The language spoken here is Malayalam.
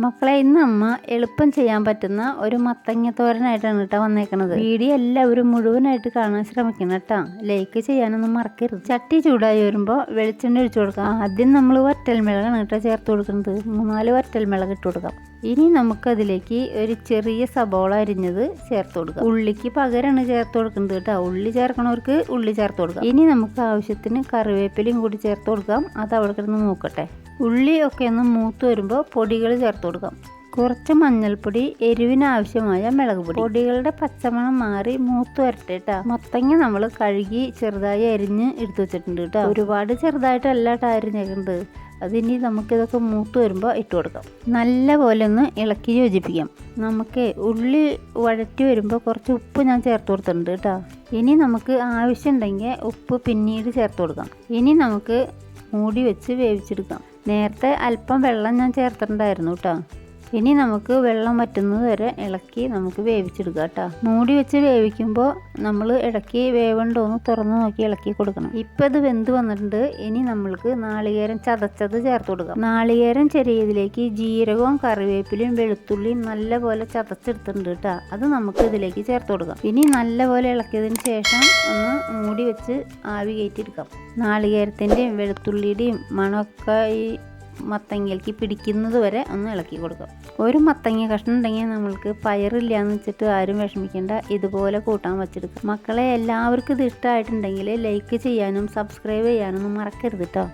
മക്കളെ ഇന്ന് അമ്മ എളുപ്പം ചെയ്യാൻ പറ്റുന്ന ഒരു മത്തങ്ങ തോരനായിട്ടാണ് കേട്ടോ വന്നേക്കണത്. വീഡിയോ എല്ലാവരും മുഴുവനായിട്ട് കാണാൻ ശ്രമിക്കണം കേട്ടോ. ലൈക്ക് ചെയ്യാനൊന്നും മറക്കരുത്. ചട്ടി ചൂടായി വരുമ്പോൾ വെളിച്ചെണ്ണ ഒഴിച്ചു കൊടുക്കാം. ആദ്യം നമ്മൾ വറ്റൽമിളകാണ് കേട്ടോ ചേർത്ത് കൊടുക്കുന്നത്. മൂന്നാൽ വറ്റൽമിളക് ഇട്ട് കൊടുക്കാം. ഇനി നമുക്കതിലേക്ക് ഒരു ചെറിയ സബോള അരിഞ്ഞത് ചേർത്ത് കൊടുക്കാം. ഉള്ളിക്ക് പകരമാണ് ചേർത്ത് കൊടുക്കുന്നത് കേട്ടോ. ഉള്ളി ചേർക്കണവർക്ക് ഉള്ളി ചേർത്ത് കൊടുക്കാം. ഇനി നമുക്ക് ആവശ്യത്തിന് കറിവേപ്പിലയും കൂടി ചേർത്ത് കൊടുക്കാം. അത് അവിടെ കിടന്ന് നോക്കട്ടെ ഉള്ളി ഒക്കെ ഒന്ന് മൂത്ത് വരുമ്പോൾ പൊടികൾ ചേർത്ത് കൊടുക്കാം. കുറച്ച് മഞ്ഞൾപ്പൊടി എരിവിനാവശ്യമായ മുളക് പൊടി. പൊടികളുടെ പച്ചമണം മാറി മൂത്ത് വരട്ടെ കേട്ടോ മത്തങ്ങ നമ്മൾ കഴുകി ചെറുതായി അരിഞ്ഞ് എടുത്തു വെച്ചിട്ടുണ്ട് കേട്ടോ ഒരുപാട് ചെറുതായിട്ടല്ല കേട്ടോ അരിഞ്ഞേക്കുന്നത് അതിനി നമുക്കിതൊക്കെ മൂത്ത് വരുമ്പോൾ ഇട്ട് കൊടുക്കാം. നല്ല പോലെ ഒന്ന് ഇളക്കി യോജിപ്പിക്കാം. നമുക്ക് ഉള്ളി വഴറ്റി വരുമ്പോൾ കുറച്ച് ഉപ്പ് ഞാൻ ചേർത്ത് കൊടുത്തിട്ടുണ്ട് കേട്ടോ ഇനി നമുക്ക് ആവശ്യമുണ്ടെങ്കിൽ ഉപ്പ് പിന്നീട് ചേർത്ത് കൊടുക്കാം. ഇനി നമുക്ക് മൂടി വെച്ച് വേവിച്ചെടുക്കാം. നേരത്തെ അല്പം വെള്ളം ഞാൻ ചേർത്തിട്ടുണ്ടായിരുന്നു കേട്ടോ. ഇനി നമുക്ക് വെള്ളം വറ്റുന്നത് വരെ ഇളക്കി നമുക്ക് വേവിച്ചെടുക്കാം കേട്ടോ. മൂടി വെച്ച് വേവിക്കുമ്പോൾ നമ്മൾ ഇടയ്ക്ക് വേവുണ്ടോന്ന് തുറന്ന് നോക്കി ഇളക്കി കൊടുക്കണം. ഇപ്പം ഇത് വെന്ത് വന്നിട്ടുണ്ട്. ഇനി നമ്മൾക്ക് നാളികേരം ചതച്ചത് ചേർത്ത് കൊടുക്കാം. നാളികേരം ചെറിയതിലേക്ക് ജീരകവും കറിവേപ്പിലയും വെളുത്തുള്ളിയും നല്ലപോലെ ചതച്ചെടുത്തിട്ടുണ്ട് കേട്ടോ. അത് നമുക്ക് ഇതിലേക്ക് ചേർത്ത് കൊടുക്കാം. ഇനി നല്ലപോലെ ഇളക്കിയതിന് ശേഷം ഒന്ന് മൂടി വെച്ച് ആവി കയറ്റിയെടുക്കാം. നാളികേരത്തിന്റെയും വെളുത്തുള്ളിയുടെയും മണമൊക്കെ ഈ മത്തങ്ങയിലേക്ക് പിടിക്കുന്നത് വരെ ഒന്ന് ഇളക്കി കൊടുക്കുക. ഒരു മത്തങ്ങ കഷ്ണം ഉണ്ടെങ്കിൽ നമ്മൾക്ക് പയറില്ല എന്ന് വെച്ചിട്ട് ആരും വിഷമിക്കേണ്ട. ഇതുപോലെ കൂട്ടാൻ വെച്ചെടുക്കുക. മക്കളെ എല്ലാവർക്കും ഇത് ഇഷ്ടമായിട്ടുണ്ടെങ്കിൽ ലൈക്ക് ചെയ്യാനും സബ്സ്ക്രൈബ് ചെയ്യാനൊന്നും മറക്കരുത് കേട്ടോ